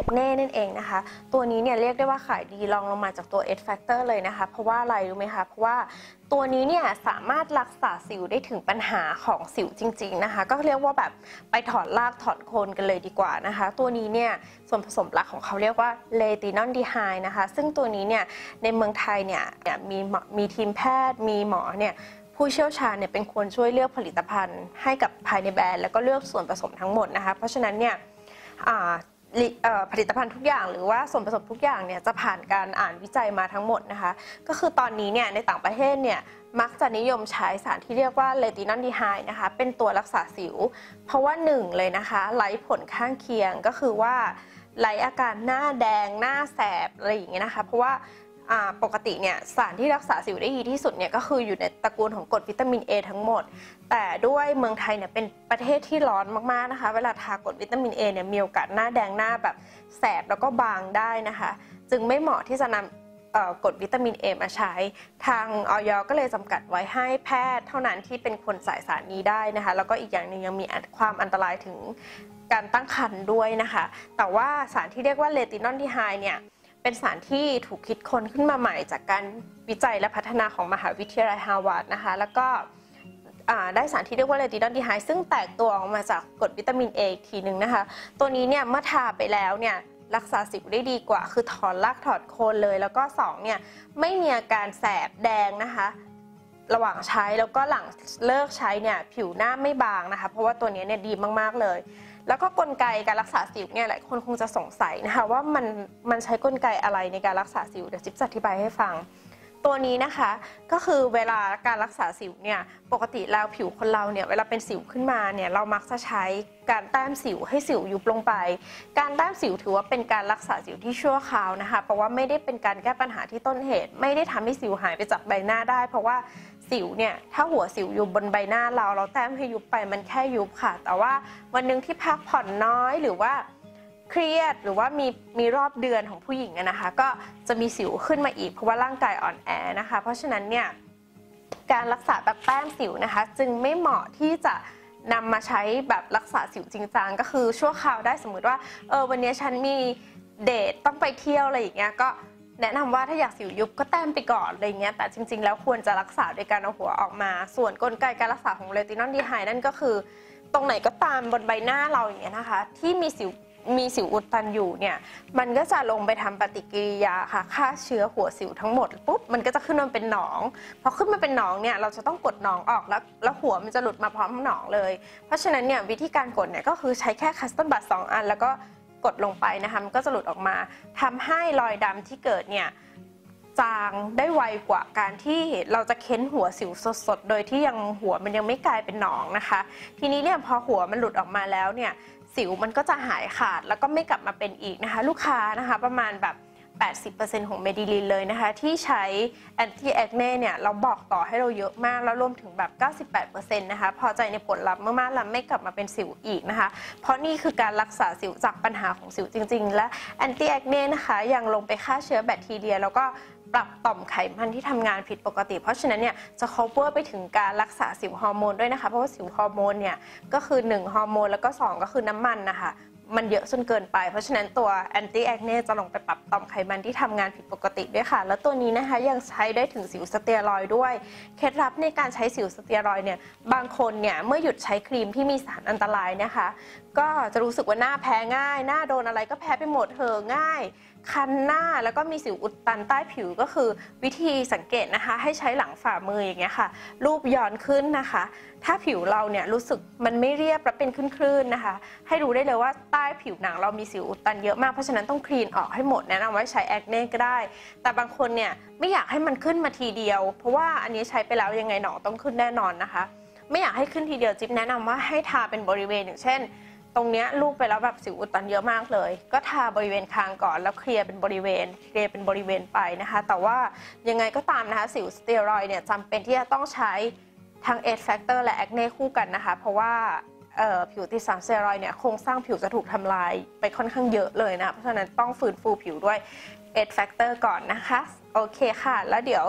acne นั่นเองนะคะ ตัวนี้เนี่ยเรียกได้ว่าขายดีรองลงมาจากตัว Edge Factor เลยนะคะ เพราะว่าอะไรรู้ไหมคะ เพราะว่าตัวนี้เนี่ยสามารถรักษาสิวได้ถึงปัญหาของสิวจริง ๆนะคะ ก็เรียกว่าแบบไปถอนรากถอนโคนกันเลยดีกว่านะคะ ตัวนี้เนี่ยส่วนผสมหลักของเขาเรียกว่าเลตินอลดีไฮนะคะ ซึ่งตัวนี้เนี่ยในเมืองไทยเนี่ยมีมีทีมแพทย์ มีหมอเนี่ยผู้เชี่ยวชาญเนี่ยเป็นคนช่วยเลือกผลิตภัณฑ์ให้กับภายในแบรนด์แล้วก็เลือกส่วนผสมทั้งหมดนะคะ เพราะฉะนั้นเนี่ย ลิเอ่อผลิตภัณฑ์ทุกอย่างหรือว่าส่วนผสมทุกอย่างเนี่ยจะผ่านการอ่านวิจัยมาทั้งหมดนะคะ ก็คือตอนนี้เนี่ยในต่างประเทศเนี่ยมักจะนิยมใช้สารที่เรียกว่าเลตินอนดีไฮนะคะ เป็นตัวรักษาสิว เพราะว่าหนึ่งเลยนะคะไร้ผลข้างเคียงก็คือว่าไร้อาการหน้าแดงหน้าแสบอะไรอย่างเงี้ยนะคะ เพราะว่า ปกติเนี่ยสารที่รักษาสิวได้ดีที่สุดเนี่ยก็คืออยู่ในตระกูลของกรดวิตามิน A ทั้งหมด แต่ด้วยเมืองไทยเนี่ยเป็นประเทศที่ร้อนมากๆนะคะ เวลาทากรดวิตามิน A เนี่ยมีโอกาสหน้าแดงหน้าแบบแสบแล้วก็บางได้นะคะ จึงไม่เหมาะที่จะนำกรดวิตามิน A มาใช้ ทางออยก็เลยจำกัดไว้ให้แพทย์เท่านั้นที่เป็นคนใส่สารนี้ได้นะคะ แล้วก็อีกอย่างหนึ่งยังมีความอันตรายถึงการตั้งครรภ์ด้วยนะคะ แต่ว่าสารที่เรียกว่าเลตินอลดีไฮเนี่ย เป็นสารที่ถูกคิดค้นขึ้นมาใหม่ จากการวิจัยและพัฒนาของมหาวิทยาลัยฮาร์วาร์ดนะคะ แล้วก็ได้สารที่เรียกว่าเลตินอนดีไฮซึ่งแตกตัวออกมาจากกรดวิตามินเอทีหนึ่งนะคะ ตัวนี้เนี่ยเมื่อทาไปแล้วเนี่ยรักษาสิวได้ดีกว่า คือถอนรากถอดโคนเลย แล้วก็สองเนี่ยไม่มีอาการแสบแดงนะคะ ระหว่างใช้แล้วก็หลังเลิกใช้เนี่ยผิวหน้าไม่บางนะคะ เพราะว่าตัวนี้เนี่ยดีมากๆเลย แล้วก็กลไกการรักษาสิวเนี่ยหลายคนคงจะสงสัยนะคะว่ามันมันใช้กลไกอะไรในการรักษาสิวเดี๋ยวจิ๊บจะอธิบายให้ฟังตัวนี้นะคะก็คือเวลาการรักษาสิวเนี่ยปกติแล้วผิวคนเราเนี่ยเวลาเป็นสิวขึ้นมาเนี่ยเรามักจะใช้การแต้มสิวให้สิวยุบลงไป การแต้มสิวถือว่าเป็นการรักษาสิวที่ชั่วคราวนะคะ เพราะว่าไม่ได้เป็นการแก้ปัญหาที่ต้นเหตุ ไม่ได้ทำให้สิวหายไปจากใบหน้าได้ เพราะว่า สิวเนี่ยถ้าหัวสิวอยุบบนใบหน้าเรา เราแต้มให้ยุบไปมันแค่ยุบค่ะ แต่ว่าวันหนึ่งที่พักผ่อนน้อยหรือว่าเครียดหรือว่ามีมีรอบเดือนของผู้หญิงนะคะ ก็จะมีสิวขึ้นมาอีกเพราะว่าร่างกายอ่อนแอนะคะ เพราะฉะนั้นเนี่ยการรักษาแบบแต้มสิวนะคะ จึงไม่เหมาะที่จะนำมาใช้แบบรักษาสิวจริงจังก็คือชั่วคราวได้สมมติว่าเออวันนี้ฉันมีเดทต้องไปเที่ยวอะไรอย่างเงี้ยก็ แนะนำว่าถ้าอยากสิวยุบก็แต้มไปก่อนอะไรเงี้ยแต่จริง ๆ แล้วควรจะรักษาโดยการเอาหัวออกมา ส่วนกลไกการรักษาของเลตินอลดีไฮนั่นก็คือ ตรงไหนก็ตามบนใบหน้าเราอย่างเงี้ยนะคะ ที่มีสิวมีสิวอุดตันอยู่เนี่ย มันก็จะลงไปทำปฏิกิริยาค่ะฆ่าเชื้อหัวสิวทั้งหมดปุ๊บมันก็จะขึ้นมาเป็นหนองพอขึ้นมาเป็นหนองเนี่ยเราจะต้องกดหนองออกแล้วแล้วหัวมันจะหลุดมาพร้อมหนองเลย เพราะฉะนั้นเนี่ยวิธีการกดเนี่ยก็คือใช้แค่คัสตอมบัตสองอันแล้วก็ กดลงไปนะคะมันก็จะหลุดออกมาทำให้รอยดำที่เกิดเนี่ยจางได้ไวกว่าการที่เราจะเค้นหัวสิวสดๆ โดยที่ยังหัวมันยังไม่กลายเป็นหนองนะคะ ทีนี้เนี่ยพอหัวมันหลุดออกมาแล้วเนี่ยสิวมันก็จะหายขาดแล้วก็ไม่กลับมาเป็นอีกนะคะ ลูกค้านะคะประมาณแบบ 80%ของเมดิลินเลยนะคะ ที่ใช้แอนตี้แอคเน่เนี่ย เราบอกต่อให้เราเยอะมาก แล้วรวมถึงแบบ 98%นะคะ พอใจในผลลัพธ์มากๆแล้วไม่กลับมาเป็นสิวอีกนะคะ เพราะนี่คือการรักษาสิวจากปัญหาของสิวจริง ๆ และแอนตี้แอคเน่นะคะยังลงไปฆ่าเชื้อแบคทีเรีย แล้วก็ปรับต่อมไขมันที่ทำงานผิดปกติ เพราะฉะนั้นเนี่ยจะ cover ไปถึงการรักษาสิวฮอร์โมนด้วยนะคะ เพราะว่าสิวฮอร์โมนเนี่ยก็คือ 1 ฮอร์โมนแล้วก็ 2 ก็คือน้ำมันนะคะ มันเยอะจนเกินไป เพราะฉะนั้นตัวแอนตี้แอคเน่จะลงไปปรับต่อมไขมันที่ทำงานผิดปกติด้วยค่ะ แล้วตัวนี้นะคะยังใช้ได้ถึงสิวสเตียรอยด้วย เคล็ดลับในการใช้สิวสเตียรอยเนี่ย บางคนเนี่ยเมื่อหยุดใช้ครีมที่มีสารอันตรายนะคะ ก็จะรู้สึกว่าหน้าแพ้ง่าย หน้าโดนอะไรก็แพ้ไปหมดเหอง่าย คันหน้าแล้วก็มีสิวอุดตันใต้ผิวก็คือ วิธีสังเกตนะคะ ให้ใช้หลังฝ่ามืออย่างเงี้ยค่ะ รูปย้อนขึ้นนะคะ ถ้าผิวเราเนี่ยรู้สึกมันไม่เรียบและเป็นคลื่นๆนะคะ ให้รู้ได้เลยว่าใต้ผิวหนังเรามีสิวอุดตันเยอะมากเพราะฉะนั้นต้องคลีนออกให้หมดแนะนำว่าใช้แอคเน่ก็ได้ แต่บางคนเนี่ยไม่อยากให้มันขึ้นมาทีเดียว เพราะว่าอันนี้ใช้ไปแล้วยังไงหนองต้องขึ้นแน่นอนนะคะ ไม่อยากให้ขึ้นทีเดียวจิ๊บแนะนำว่าให้ทาเป็นบริเวณอย่างเช่น ตรงเนี้ยลูกไปแล้วแบบสิวอุดตันเยอะมากเลย ก็ทาบริเวณคางก่อนแล้วเคลียร์เป็นบริเวณเคลียร์เป็นบริเวณไปนะคะ แต่ว่ายังไงก็ตามนะคะสิวสเตียรอยเนี่ยจำเป็นที่จะต้องใช้ทั้งเอ e แฟกเตอร์และแอคเน่คู่กันนะคะ เพราะว่าผิวติดสารสเตียรอยเนี่ยโครงสร้างผิวจะถูกทำลายไปค่อนข้างเยอะเลยนะ เพราะฉะนั้นต้องฟื้นฟูผิวด้วยเอ e แฟกเตอร์ก่อนนะคะ โอเคค่ะ แล้วเดี๋ยว